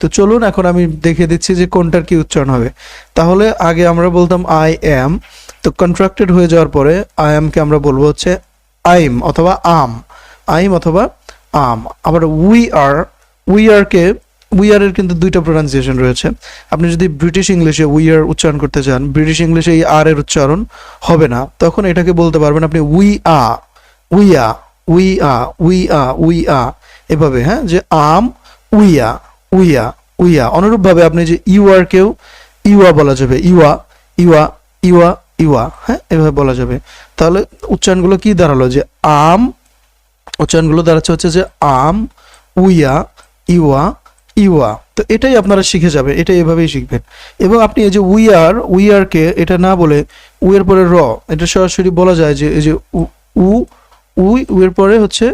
তো চলুন এখন আমি দেখে দিচ্ছি যে কোনটার কি উচ্চারণ হবে। তাহলে আগে আমরা বলতাম আই এম তো কন্ট্রাক্টেড হয়ে যাওয়ার পরে আই এমকে আমরা বলব হচ্ছে আইম অথবা আম আইম অথবা আম আবার উই আর উই আরকে উই আর এর কিন্তু দুইটা প্রোনাউন্সিয়েশন রয়েছে। আপনি যদি ব্রিটিশ ইংলিশে উই আর উচ্চারণ করতে চান ব্রিটিশ ইংলিশে এই আর এর উচ্চারণ হবে না। তখন এটাকে বলতে পারবেন আপনি we're we're we're we're we're এভাবে হ্যাঁ? যে আম উইয়া উইয়া উইয়া। অনুরূপভাবে আপনি যে ইউ আর কেও ইউয়া বলা যাবে। ইউয়া ইউয়া ইউয়া ইউয়া। হ্যাঁ এভাবে বলা যাবে। তাহলে উচ্চারণগুলো কি দাঁড়াল? যে আম, উচ্চারণগুলো দাঁড়াচ্ছে হচ্ছে যে আম, উইয়া, ইউয়া ইউয়া। তো এটাই আপনারা শিখে যাবে। এটা এভাবেই শিখবেন। এবং আপনি এই যে উই আর উই আরকে এটা না বলে উ এর পরে র, এটা সরাসরি বলা যায় যে এই যে উ- উই উ এর পরে হচ্ছে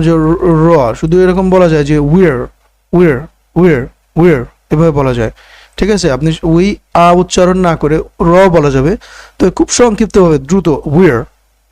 যে র। শুধু এরকম বলা যায় যে উইয়ার। উইয়ার উইয়ার উইয়ার এভাবে বলা যায়। ঠিক আছে? আপনি উই আ উচ্চারণ না করে র বলা যাবে। তো খুব সংক্ষিপ্তভাবে দ্রুত উইয়ার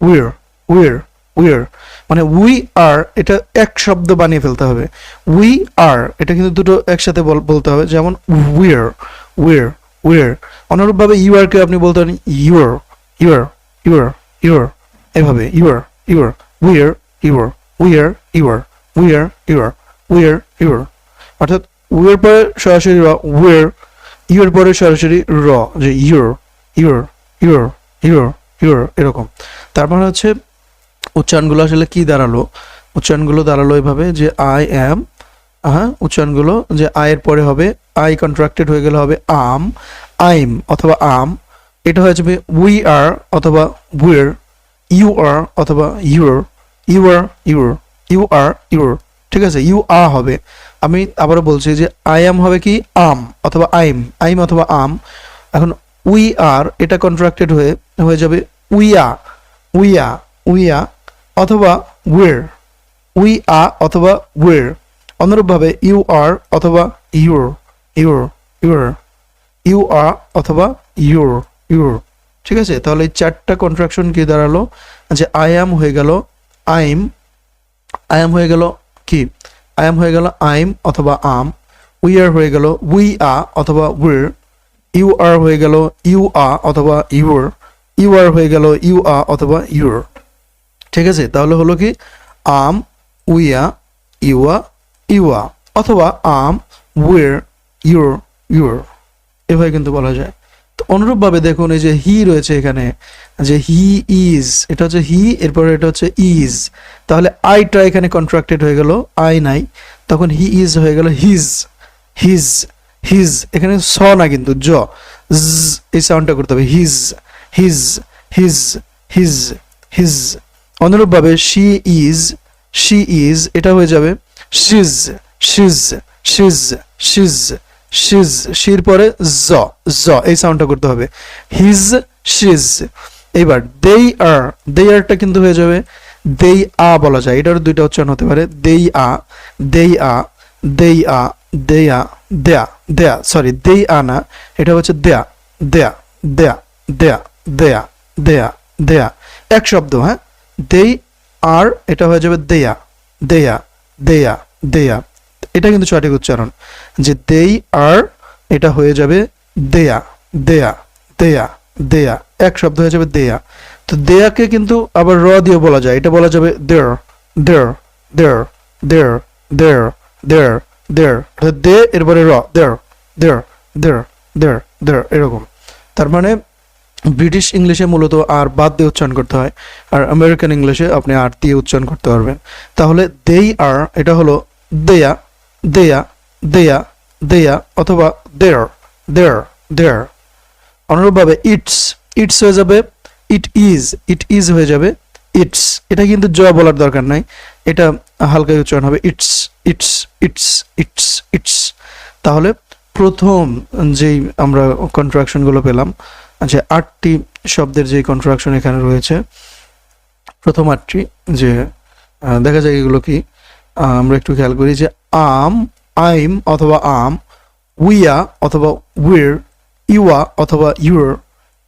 উইয়ার উইয়ার উইয়ার মানে উই আর এটা এক শব্দ বানিয়ে ফেলতে হবে। উই আর এটা কিন্তু দুটো একসাথে বল- বলতে হবে। যেমন উইয়ার উইয়ার উইয়ার অনুরূপভাবে কে আপনি বলতে পারেন ইউর ইউর ইউর ইউর এভাবে you're you're we're you're we're you're we're you're we're you're অর্থাৎ উয়ের পরে সরাসরি র উয়ের ইউর পরে সরাসরি র যে you're you're you're you're you're এরকম। তারপর হচ্ছে উচ্চারণগুলো আসলে কি দাঁড়াল? উচ্চারণগুলো দাঁড়াল এভাবে যে আই অ্যাম হ্যাঁ? উচ্চারণগুলো যে আয়ের পরে হবে আই কন্ট্রাক্টেড হয়ে গেলে হবে আম আইম অথবা আম এটা হয়ে যাবে উই আর অথবা উইর ইউ আর অথবা you're you are you're you are you're ঠিক আছে? ইউ আ হবে। আমি আবারও বলছি যে আই এম হবে কি আম অথবা আইম আইম অথবা আম এখন উই আর এটা কন্ট্রাক্টেড হয়ে হয়ে যাবে উইয়া উইয়া উইয়া অথবা ওয়ের উই আ অথবা ওয়ের অনুরূপভাবে ইউ আর অথবা you're you're you're you're অথবা ইউর ইউর ঠিক আছে? তাহলে চারটা কন্ট্রাকশন কি দাঁড়াল? যে আই অ্যাম হয়ে গেল আইম আই অ্যাম হয়ে গেল কি? আই অ্যাম হয়ে গেল আইম অথবা আম উই আর হয়ে গেল উই আ অথবা উইর ইউ আর হয়ে গেল ইউ আ অথবা ইউর ইউ আর হয়ে গেল ইউ আ অথবা ইউর ঠিক আছে? তাহলে হলো কি আম উইয়া ইউয়া ইউয়া অথবা আম উইর ইউর ইউর এভাবে কিন্তু বলা যায়। অনুরূপভাবে দেখুন, এই যে হি রয়েছে এখানে, যে হি ইজ এটা হচ্ছে হি এরপরে এটা হচ্ছে ইজ তাহলে আইটা এখানে কন্ট্রাক্টেড হয়ে গেল আই নাই, তখন হি ইজ হয়ে গেল হিজ হিজ হিজ এখানে স না কিন্তু, জ এই সাউন্ডটা করতে হবে he's he's he's he's he's অনুরূপভাবে শি ইজ শি ইজ এটা হয়ে যাবে she's she's she's she's she's শির পরে জ জ এই সাউন্ডটা করতে হবে হিজ শিজ এবার দেই আর দেই আরটা কিন্তু হয়ে যাবে দেই আ বলা যায় এটার দুইটা উচ্চারণ হতে পারে দেই আ দেই আ দেই আ দেয়া দেয়া দেয়া সরি দেই আ না এটা হচ্ছে দেয়া they're they're they're they're they're দেয়া এক শব্দ হ্যাঁ দেই আর এটা হয়ে যাবে দেয়া দেয়া দেয়া দেয়া এটা কিন্তু সঠিক উচ্চারণ। যে দেই আর এটা হয়ে যাবে দেয়া দেয়া দেয়া দেয়া। এক শব্দ হয়ে যাবে দেয়া। তো দেয়াকে কিন্তু আবার র দিয়ে বলা যায়। এটা বলা যাবে দের they're they're they're they're they're দের দে এরপরে র দের দের দের দের দের এরকম। তার মানে ব্রিটিশ ইংলিশে মূলত আর বাদ দিয়ে উচ্চারণ করতে হয়। আর আমেরিকান ইংলিশে আপনি আর দিয়ে উচ্চারণ করতে পারবেন। তাহলে দেই আর এটা হলো দেয়া দেয়া দেয়া দেয়া অথবা দেয়ার দেয়ার দেয়ার অনুরূপভাবে ইটস ইটস হয়ে যাবে ইট ইজ ইট ইজ হয়ে যাবে ইটস এটা কিন্তু জ বলার দরকার নাই। এটা হালকা উচ্চারণ হবে। It's it's it's it's it's তাহলে প্রথম যেই আমরা কন্ট্রাকশনগুলো পেলাম, যে আটটি শব্দের যে কন্ট্রাকশন এখানে রয়েছে, প্রথম আটটি যে দেখা যায় এগুলো কি? আমরা একটু খেয়াল করি যে আম, আইম অথবা আম, উইয়া অথবা উইর, ইউয়া অথবা ইউর,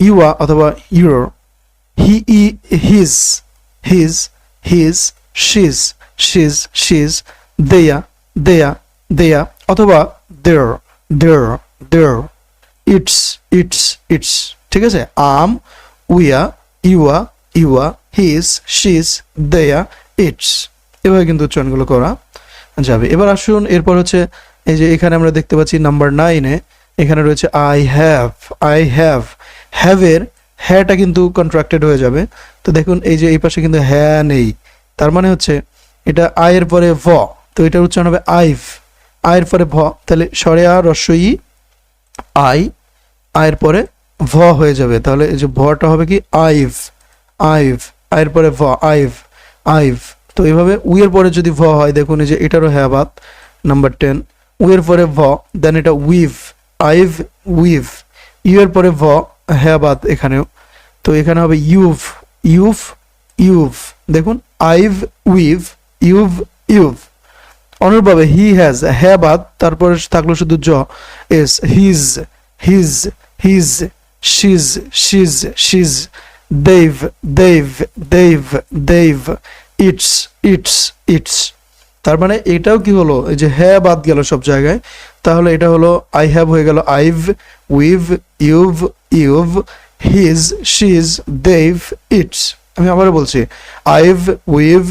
ইউয়া অথবা you're, he's, he's he's he's, she's she's she's, they're they're they're অথবা they're they're they're it's it's it's, ঠিক আছে? I'm, we're, you're you're he's she's, they're, it's. এভাবে কিন্তু উচ্চারণগুলো করা যাবে। এবার আসুন, এরপর হচ্ছে এই যে এখানে আমরা দেখতে পাচ্ছি নাম্বার নাইনে এখানে রয়েছে আই হ্যাভ আই হ্যাভ হ্যাভের হ্যাটা কিন্তু কন্ট্রাক্টেড হয়ে যাবে। তো দেখুন, এই যে এই পাশে কিন্তু হ্যাঁ নেই। তার মানে হচ্ছে এটা আয়ের পরে ভ, তো এটার উচ্চারণ হবে আইভ আয়ের পরে ভ, তাহলে সরে আর রস্বই আই আয়ের পরে ভ হয়ে যাবে। তাহলে এই যে ভটা হবে কি আইভ আইভ আয়ের পরে ভ আইভ আইভ তো এইভাবে উইয়ের পরে যদি ভ হয়, দেখুন এই যে এটারও হ্যাঁ বাদ নাম্বার টেন উইয়ের পরে ভ দেন এটা উইভ আইভ উইভ ইউ এর পরে ভ হ্যাঁ বাদ এখানেও, তো এখানে হবে ইউভ ইউভ ইউভ দেখুন আইভ উইভ ইউভ ইউভ অনুরূপভাবে হি হ্যাজ হ্যাঁ বাদ, তারপরে থাকল শুধু জ S he's he's he's she's she's she's they've they've they've they've it's it's it's. তার মানে এটাও কি হলো? এই যে হ্যাঁ বাদ গেল সব জায়গায়, তাহলে এটা হলো আই হ্যাভ হয়ে গেল I've, we've, you've you've, he's, she's they've it's. আমি আবারও বলছি, I've, we've,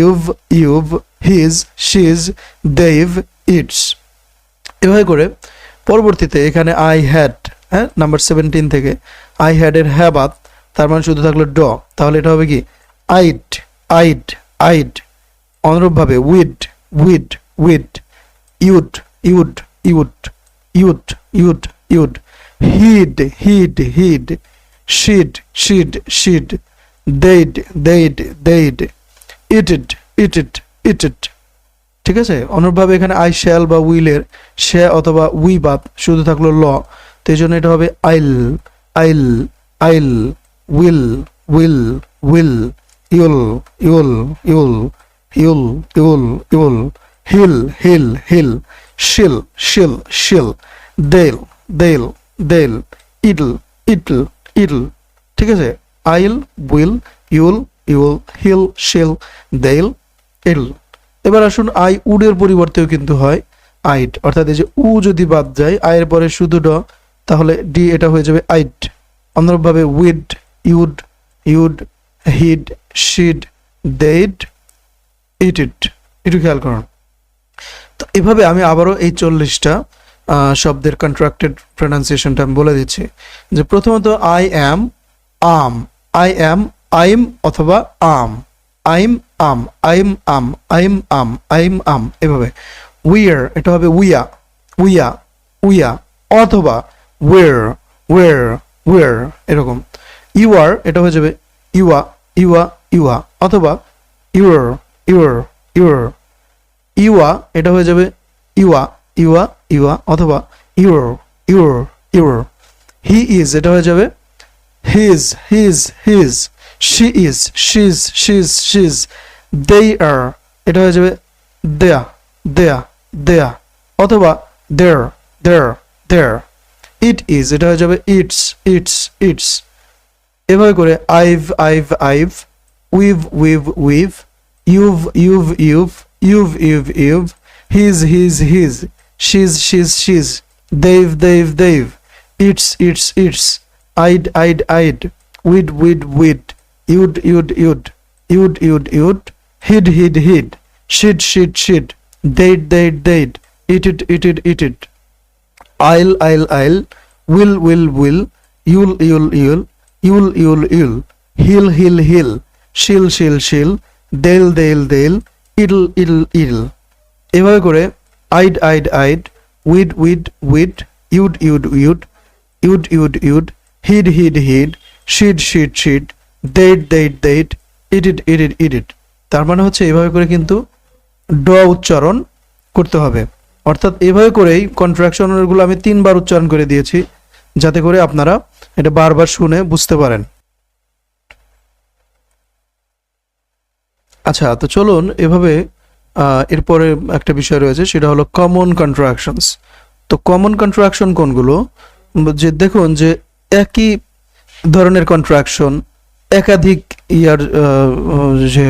you've you've, he's, she's they've it's. এভাবে করে পরবর্তীতে এখানে আই হ্যাড হ্যাঁ নাম্বার সেভেন্টিন থেকে, আই হ্যাডের হ্যাঁ বাদ, তার মানে শুধু থাকল ড, তাহলে এটা হবে কি? আইড। আইড আইড অনুরূপভাবে we'd we'd we'd you'd you'd you'd you'd you'd you'd he'd he'd he'd she'd she'd she'd they'd they'd they'd it'd it'd it'd ঠিক আছে? অনুরূপভাবে এখানে আই শ্যাল বা উইলের সে অথবা উই বাদ শুধু থাকল ল। তো এই জন্য এটা হবে I'll I'll I'll we'll we'll we'll you'll you'll you'll you'll you'll you'll, he'll he'll he'll, she'll she'll she'll দেল দেল দেল ইডল ইটল ইটল ঠিক আছে? আইল উইল ইউল ইউল, হিল, শিল দেল ইডল। এবার আসুন আই, উডের পরিবর্তেও কিন্তু হয় আইট অর্থাৎ এই যে উ যদি বাদ যায় আয়ের পরে শুধু ড, তাহলে ডি এটা হয়ে যাবে আইট অনুরূপভাবে উইড, ইউড ইউড হিড শিড দেড ইট ইট একটু খেয়াল করুন। তো এভাবে আমি আবারও এই চল্লিশটা শব্দের কন্ট্রাক্টেড প্রনাউন্সিয়েশনটা আমি বলে দিচ্ছি। যে প্রথমত I am am I am I'm অথবা am I'm am I'm am I'm am I'm am এভাবে। উইয়ার এটা হবে উইয়া উইয়া উইয়া অথবা ওয়ের ওয়ের ওয়ের এরকম। ইউ আর এটা হয়ে যাবে ইউয়া ইউয়া ইউয়া অথবা ইউর ইউর ইউর। ইউয়া, এটা হয়ে যাবে ইউয়া ইউয়া ইউয়া অথবা you're you're you're. He is, এটা হয়ে যাবে he's he's he's. She is, she's she's she's. They are, এটা হয়ে যাবে দেয়া দেয়া দেয়া। অথবা they're they're there. It is, এটা হয়ে যাবে ইটস ইটস ইটস। এভাবে করে I've I've I've we've we've we've you've you've you've you've you've you've he's he's he's she's she's she's they've they've they've it's it's it's I'd I'd I'd we'd we'd we'd you'd you'd you'd you'd you'd you'd he'd he'd he'd she'd she'd she'd they'd they'd they'd it it it it it it I'll, I'll, I'll, will, will, will, you'll, you'll, you'll, you'll, you'll you'll, he'll he'll he'll she'll she'll she'll they'll, del del it'll, it'll, it'll. এভাবে করে I'd I'd I'd we'd we'd we'd you'd you'd you'd you'd you'd you'd he'd he'd he'd she'd she'd she'd they'd they'd they'd it'd it'd it'd তার মানে হচ্ছে এভাবে করে কিন্তু ড উচ্চারণ করতে হবে অর্থাৎ এভাবে করেই কন্ট্রাকশনগুলো আমি তিনবার উচ্চারণ করে দিয়েছি যাতে করে আপনারা এটা বারবার শুনে বুঝতে পারেন। আচ্ছা তো চলুন এভাবে এরপরে একটা বিষয় রয়েছে, সেটা হলো কমন কন্ট্রাকশনস তো কমন কন্ট্রাকশন কোনগুলো? যে দেখুন যে একই ধরনের কন্ট্রাকশন একাধিক ইয়ার যে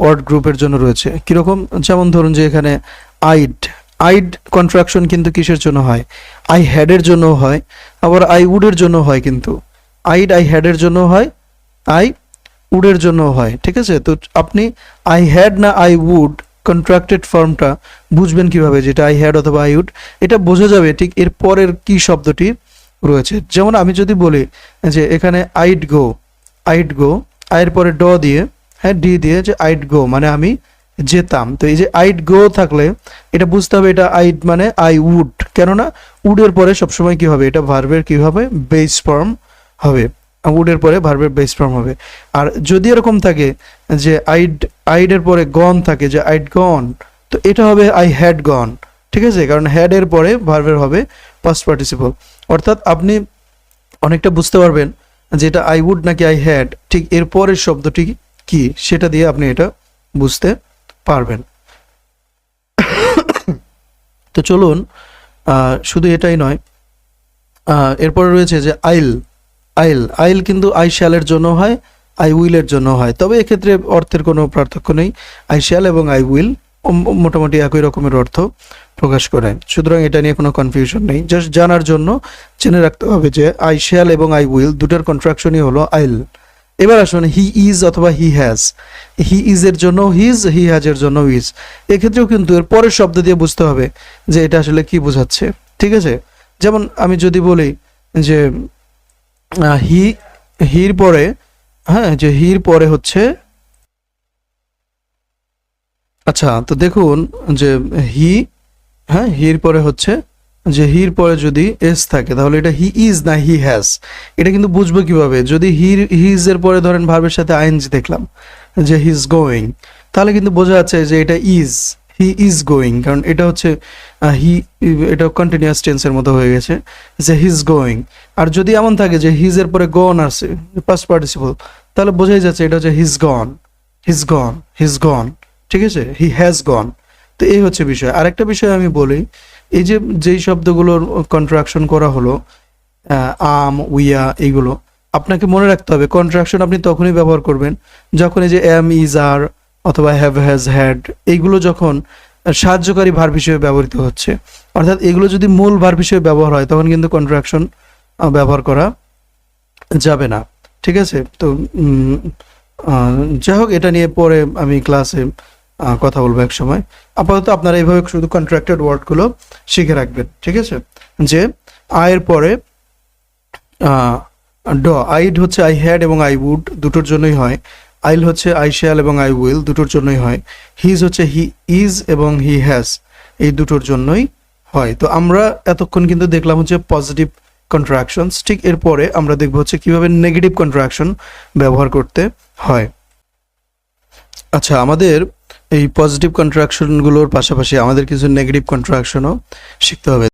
ওয়ার্ড গ্রুপের জন্য রয়েছে। কীরকম? যেমন ধরুন যে এখানে আইড আইড কন্ট্রাকশন কিন্তু কিসের জন্য হয়? আই হ্যাডের জন্য হয়, আবার আই উডের জন্য হয় কিন্তু। আইড আই হ্যাডের জন্য হয় আই উডের জন্য হয়, ঠিক আছে? তো আপনি আই হ্যাড না আই উড কন্ট্রাক্টেড ফর্মটা বুঝবেন কীভাবে যেটা আই হ্যাড অথবা আই উড এটা বোঝা যাবে ঠিক এর পরের কি শব্দটি রয়েছে। যেমন আমি যদি বলি যে এখানে আইড গো আইড গো আয়ের পরে ড দিয়ে হ্যাঁ ডি দিয়ে যে আইড গো মানে আমি যেতাম। তো এই যে আইড গো থাকলে এটা বুঝতে হবে এটা আইড মানে আই উড কেননা উডের পরে সবসময় কি হবে? এটা ভার্বের কি হবে? বেস ফর্ম হবে। উডের পরে ভার্বের বেস ফর্ম হবে। আর যদি এরকম থাকে যে আইড আইডের পরে গন থাকে যে আইড গন তো এটা হবে আই হ্যাড গন ঠিক আছে? কারণ হ্যাড এর পরে ভার্বের হবে পাস্ট পার্টিসিপল অর্থাৎ আপনি অনেকটা বুঝতে পারবেন যে এটা আই উড নাকি আই হ্যাড ঠিক এরপরের শব্দটি কি? সেটা দিয়ে আপনি এটা বুঝতে পারবেন। তো চলুন শুধু এটাই নয় এরপরে রয়েছে যে আইল আইল আইল কিন্তু আই শ্যালের জন্য হয়, আই উইলের জন্য হয়। তবে এক্ষেত্রে অর্থের কোনো পার্থক্য নেই। আই শ্যাল এবং আই উইল মোটামুটি একই রকমের অর্থ প্রকাশ করে। সুতরাং এটা নিয়ে কোনো কনফিউশন নেই। জাস্ট জানার জন্য জেনে রাখতে হবে যে আই শ্যাল এবং আই উইল দুটার কন্ট্রাকশনই হলো আইল। এবার আসুন হি ইজ অথবা হি হ্যাজ হি ইজ এর জন্য হিজ হি হ্যাজ এর জন্য ইজ এক্ষেত্রেও কিন্তু এর পরের শব্দ দিয়ে বুঝতে হবে যে এটা আসলে কি বোঝাচ্ছে। ঠিক আছে? যেমন আমি যদি বলি যে হি হির পরে হ্যাঁ যে হির পরে হচ্ছে আচ্ছা তো দেখুন যে হি হ্যাঁ হির পরে হচ্ছে যে হির পরে যদি এস থাকে, তাহলে এটা হি ইজ না হি হ্যাজ এটা কিন্তু বুঝব কীভাবে? যদি হির হিজ এর পরে ধরেন ভার্বের সাথে আইএনজি দেখলাম, যে হি ইজ গোয়িং তাহলে কিন্তু বোঝা যাচ্ছে যে এটা ইজ হি ইজ গোয়িং কারণ এটা হচ্ছে হি এটা কন্টিনিউয়াস টেন্সের মতো হয়ে গেছে, যে হি ইজ গোয়িং আর যদি এমন থাকে যে হিজ এর পরে গন আসে পাস্ট পার্টিসিপল তাহলে বোঝাই যাচ্ছে এটা হচ্ছে he's gone he's gone he's gone ঠিক আছে? হি হ্যাজ গন তো এই হচ্ছে বিষয়। আরেকটা বিষয় আমি বলি এই যে, যেই শব্দগুলোর কন্ট্রাকশন করা হলো আম, উইয়া, এইগুলো, আপনাকে মনে রাখতে হবে কন্ট্রাকশন আপনি তখনই ব্যবহার করবেন যখন এই যে এম ইজ আর অথবা হ্যাভ হ্যাজ হ্যাড এইগুলো যখন সাহায্যকারী ভার্ব হিসেবে ব্যবহৃত হচ্ছে, অর্থাৎ এগুলো যদি মূল ভার্ব হিসেবে ব্যবহার হয়, তখন কিন্তু কন্ট্রাকশন ব্যবহার করা যাবে না, ঠিক আছে? তো যাই হোক, এটা নিয়ে পরে আমি ক্লাসে কথা বলব এক সময়। আপাতত আপনারা এইভাবে শুধু কন্ট্রাক্টেড ওয়ার্ডগুলো শিখে রাখবেন, ঠিক আছে? যে আয়ের পরে ড, আইড হচ্ছে আই হ্যাড এবং আই উড, দুটোর জন্যই হয়। আইল হচ্ছে আই শ্যাল এবং আই উইল, দুটোর জন্যই হয়। হিজ হচ্ছে হি ইজ এবং হি হ্যাজ, এই দুটোর জন্যই হয়। তো আমরা এতক্ষণ কিন্তু দেখলাম হচ্ছে পজিটিভ কন্ট্রাকশনস ঠিক এরপরে আমরা দেখব হচ্ছে কীভাবে নেগেটিভ কন্ট্রাকশন ব্যবহার করতে হয়। আচ্ছা আমাদের এই পজিটিভ কন্ট্রাকশনগুলোর পাশাপাশি আমাদের কিছু নেগেটিভ কন্ট্রাকশনও শিখতে হবে।